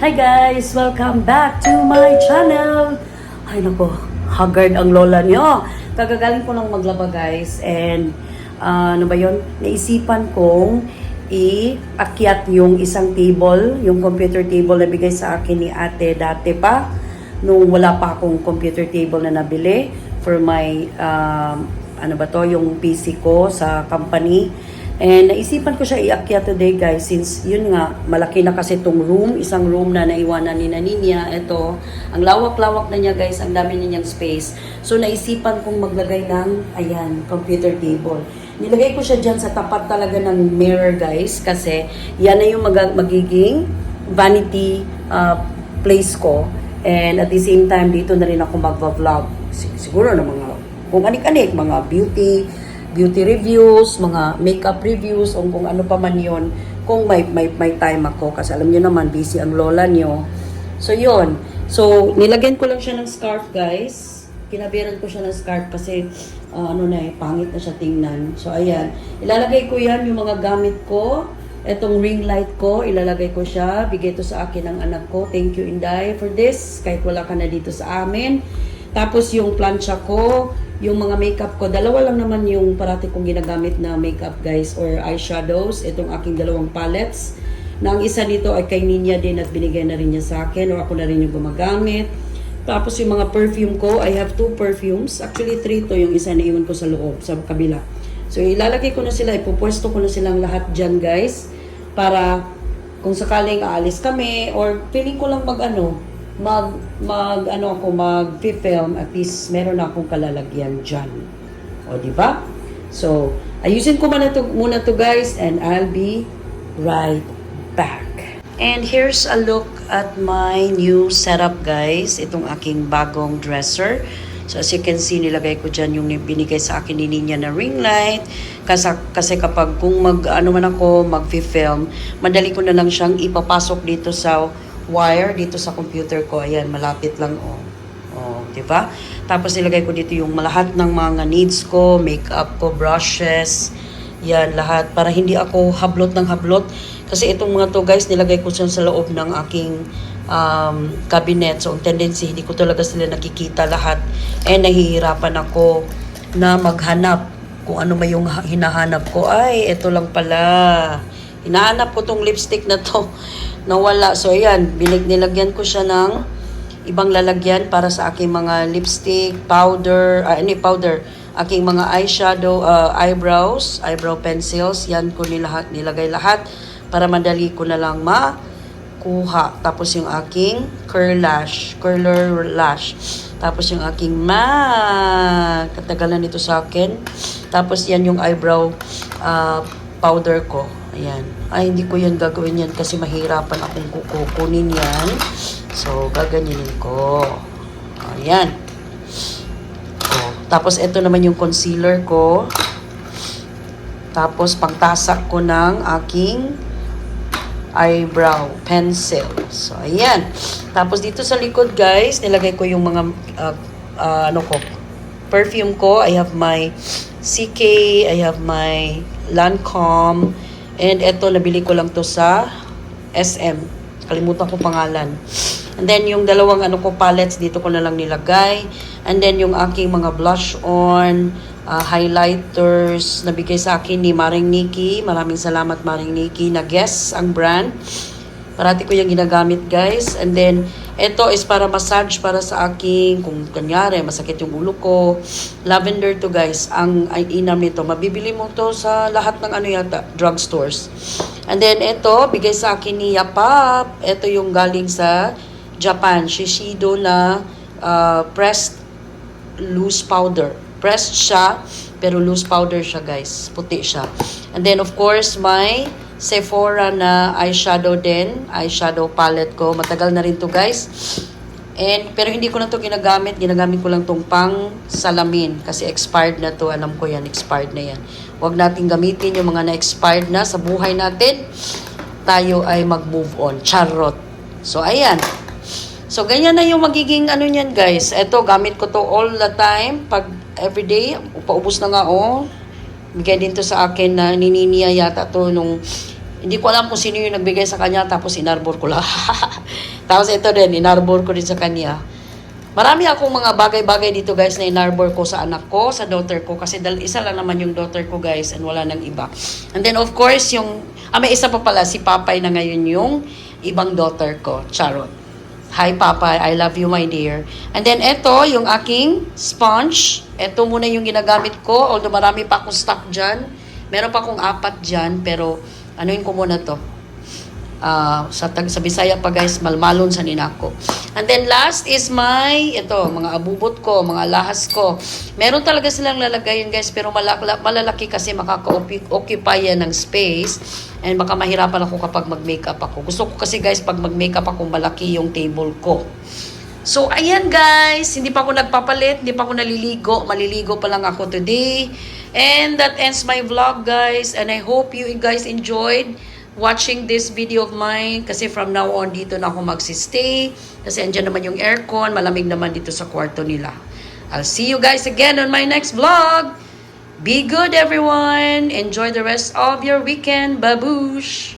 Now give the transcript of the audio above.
Hi guys! Welcome back to my channel! Ay nako, haggard ang lola nyo. Kagagaling ko lang maglaba guys and ah, ano ba yun? Naisipan kong i-akyat yung isang table, yung computer table na bigay sa akin ni ate dati pa nung wala pa akong computer table na nabili for my um, ano ba to, yung PC ko sa company. And naisipan ko siya iakyat today guys since yun nga, malaki na kasi tong room, isang room na naiwanan ni Naninya. Ito, ang lawak-lawak na niya guys, ang dami niyang space. So naisipan kong maglagay ng, ayan, computer table. Nilagay ko siya dyan sa tapat talaga ng mirror guys kasi yan na yung mag- magiging vanity uh, place ko. And at the same time, dito na rin ako mag-vlog. Sig- Siguro na mga, kung anik-anik, mga beauty, beauty reviews, mga makeup reviews, o kung ano pa man yon kung may, may, may time ako. Kasi alam niyo naman, busy ang lola niyo. So, yon So, nilagyan ko lang siya ng scarf, guys. Kinabiran ko siya ng scarf kasi, uh, ano na eh, pangit na siya tingnan. So, ayan. Ilalagay ko yan, yung mga gamit ko. Etong ring light ko, ilalagay ko siya. Bigay to sa akin ng anak ko. Thank you, Inday, for this. Kahit wala ka na dito sa amin. Tapos yung plancha ko, yung mga makeup ko, dalawa lang naman yung parati kong ginagamit na makeup guys or eyeshadows. Itong aking dalawang palettes. Na ang isa nito ay kay Ninya din at binigay na rin niya sa akin or ako na rin yung gumagamit. Tapos yung mga perfume ko, I have two perfumes. Actually, three to yung isa na iwan ko sa loob, sa kabila. So, ilalagay ko na sila, ipupwesto ko na silang lahat dyan, guys. Para kung sakaling aalis kami or feeling ko lang mag ano, mag, mag ano ako, mag-film, at least meron akong kalalagyan dyan. O, di ba? So, ayusin ko muna to, muna to guys and I'll be right back. And here's a look at my new setup guys. Itong aking bagong dresser. So as you can see, nilagay ko dyan yung binigay sa akin ni Ninya na ring light. Kasi, kasi kapag kung mag, ano man ako, mag-film, madali ko na lang siyang ipapasok dito sa wire, dito sa computer ko. Ayan, malapit lang oh. Oh, 'di ba? Tapos nilagay ko dito yung lahat ng mga needs ko, makeup ko, brushes, yan lahat. Para hindi ako hablot ng hablot. Kasi itong mga to guys nilagay ko sa loob ng aking um, cabinet. So ang tendency hindi ko talaga sila nakikita lahat. And nahihirapan ako na maghanap kung ano may yung ha- hinahanap ko. Ay ito lang pala hinahanap ko tong lipstick na to nawala so ayan binig nilagyan ko siya ng ibang lalagyan para sa aking mga lipstick, powder, ah, hindi powder, aking mga eyeshadow, ah, eyebrows, eyebrow pencils, yan ko nilahat, nilagay lahat para madali ko na lang makuha. Tapos yung aking curl lash, curler lash. Tapos yung aking ma, katagalan nito sa akin. Tapos yan yung eyebrow ah, powder ko. Ayan. Ay, hindi ko yan gagawin yan kasi mahirapan akong kukunin yan. So, gaganyanin ko. Ayan. Oh, tapos, ito naman yung concealer ko. Tapos, pangtasak ko ng aking eyebrow pencil. So, ayan. Tapos, dito sa likod, guys, nilagay ko yung mga, uh, uh, ano ko, perfume ko. I have my CK, I have my Lancome, and eto, nabili ko lang to sa SM. Kalimutan ko pangalan. And then, yung dalawang ano ko palettes, dito ko na lang nilagay. And then, yung aking mga blush on, uh, highlighters, nabigay sa akin ni Maring Nikki. Maraming salamat, Maring Nikki, na guess ang brand. Parati ko yung ginagamit, guys. And then, ito is para massage para sa aking, kung kanyari, masakit yung ulo ko. Lavender to, guys. Ang ay, inam nito. Mabibili mo to sa lahat ng ano yata, drugstores. And then, ito, bigay sa akin ni Yapap. Ito yung galing sa Japan. Shiseido na uh, pressed loose powder. Pressed siya, pero loose powder siya, guys. Puti siya. And then, of course, my Sephora na eyeshadow din. Eyeshadow palette ko. Matagal na rin to, guys. And, pero hindi ko na to ginagamit. Ginagamit ko lang tong pang salamin. Kasi expired na to. Alam ko yan, expired na yan. Huwag natin gamitin yung mga na-expired na sa buhay natin. Tayo ay mag-move on. Charot. So, ayan. So, ganyan na yung magiging ano niyan, guys. Ito, gamit ko to all the time. Pag everyday, paubos na nga, oh. Bigay din to sa akin na nininiya yata to nung... Hindi ko alam kung sino yung nagbigay sa kanya, tapos inarbor ko lang. Tapos ito din, inarbor ko din sa kanya. Marami akong mga bagay-bagay dito guys na inarbor ko sa anak ko, sa daughter ko. Kasi dal isa lang naman yung daughter ko guys and wala nang iba. And then of course, yung, ah may isa pa pala, si Papay na ngayon yung ibang daughter ko, Charot. Hi Papa, I love you my dear. And then ito, yung aking sponge. Ito muna yung ginagamit ko, although marami pa akong stock dyan. Meron pa akong apat dyan, pero anuin ko muna to. Ah, sa, tag, sa Bisaya pa guys, malmalon sa ninako. And then last is my, ito, mga abubot ko, mga lahas ko. Meron talaga silang lalagayin guys, pero malala, malalaki kasi makaka-occupy yan ng space. And baka mahirapan ako kapag mag-makeup ako. Gusto ko kasi guys, pag mag-makeup ako, malaki yung table ko. So, ayan guys, hindi pa ako nagpapalit, hindi pa ako naliligo, maliligo pa lang ako today. And that ends my vlog guys, and I hope you guys enjoyed watching this video of mine kasi from now on dito na ako magsistay kasi andyan naman yung aircon, malamig naman dito sa kwarto nila. I'll see you guys again on my next vlog. Be good everyone. Enjoy the rest of your weekend. Babush!